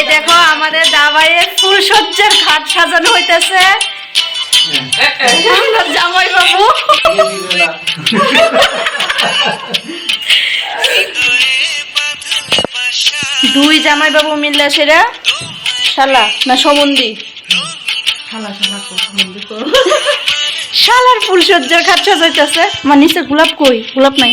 এই দেখো আমাদের দাবাইয়ের ফুল সজ্জার ঘাট সাজানো হইতেছে। জামাই বাবু দুই জামাই বাবু মিললে সেরা শালা না সমন্দি? শালার ফুল সজ্জার ঘাট সাজাইতেছে। আমার নিচে গোলাপ কই? গোলাপ নাই।